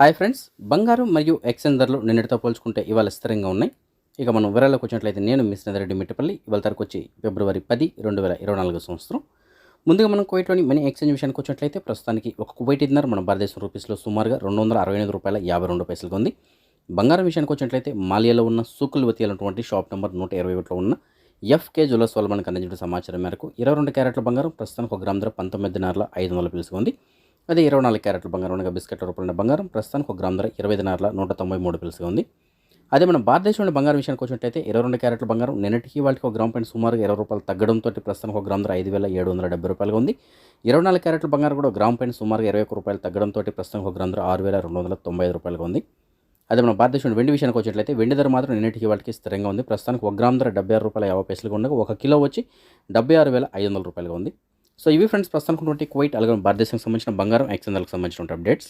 Hi friends బంగారం మరియు exchange ధరలు నిన్నటితో పోల్చుకుంటే ఇవాళ స్థిరంగా ఉన్నాయి. ఇక మనం వివరాల్లోకి వచ్చినట్లయితే నేను మిస్ రెడ్డి మిట్టపల్లి. ఇవాళ తరకు వచ్చి ఫిబ్రవరి పది రెండు వేల ఇరవై నాలుగు సంవత్సరం. ముందుగా మనం కువైట్లోని మనీ ఎక్స్చేంజ్ విషయానికి వచ్చినట్లయితే ప్రస్తుతానికి ఒక కువైట్ మన భారతదేశం రూపీస్లో సుమారుగా రెండు వందల అరవై ఎనిమిది రూపాయల యాభై రెండు పైసలుగా ఉంది. బంగారం విషయానికి వచ్చినట్లయితే మాలియాలో ఉన్న సూకుల్ వతియాలటువంటి షాప్ నెంబర్ నూట ఇరవై ఒకటిలో ఉన్న ఎఫ్కే జ్యువెలర్స్ వల్ల మనకు అందించిన సమాచారం మేరకు ఇరవై రెండు క్యారెట్ల బంగారం ప్రస్తుతానికి ఒక గ్రామ ధర పంతొమ్మిదిన్నర ఐదు వందల పిలుసుకుంది అదే ఇరవై నాలుగు క్యారెట్ల బంగారం అనగా బిస్కెట్ల రూపంలో బంగారం. ప్రస్తుతానికి ఒక గ్రామ్ ధర ఇరవై ఐదున్నర నూట తొంభై మూడు పిలుసుగా ఉంది. అదే మన భారతదేశంలో బంగారం విషయానికి వచ్చినట్టయితే ఇరవై రెండు క్యారెట్ల బంగారం నిన్నటికి వాళ్ళకి ఒక గ్రామ్ పైన సుమారుగా ఇరవై రూపాయలు తగ్గడంతో ప్రస్తుతానికి ఒక గ్రామ్ ధర ఐదు వేల ఏడు వందల డెబ్బై రూపాయలుగా ఉంది. ఇరవై నాలుగు క్యారెట్ల బంగారం కూడా ఒక గ్రామ్ పైన సుమారుగా ఇరవై ఒక్క రూపాయలు తగ్గడంతో ప్రస్తుతానికి ఒక గ్రామ్ ధర ఆరు వేల రెండు వందల తొంభై ఐదు రూపాయలుగా ఉంది. అదే మన భారతదేశంలో వెండి విషయానికి వచ్చినట్లయితే వెండి ధర మాత్రం నిన్నటికి వాళ్ళకి స్థిరంగా ఉంది. ప్రస్తుతానికి ఒక గ్రామ్ ధర డెబ్బై ఆరు రూపాయల యాభై పైసలుగా ఉండగా ఒక కిలో వచ్చి డెబ్బై ఆరు వేల ఐదు వందల రూపాయలుగా ఉంది. సో ఇవి ఫ్రెండ్స్ ప్రస్తుతానికి ఉన్నటువంటి కువైట్ అలాగే భారతదేశానికి సంబంధించిన బంగారం ఎక్స్చేంజ్లకు సంబంధించిన అప్డేట్స్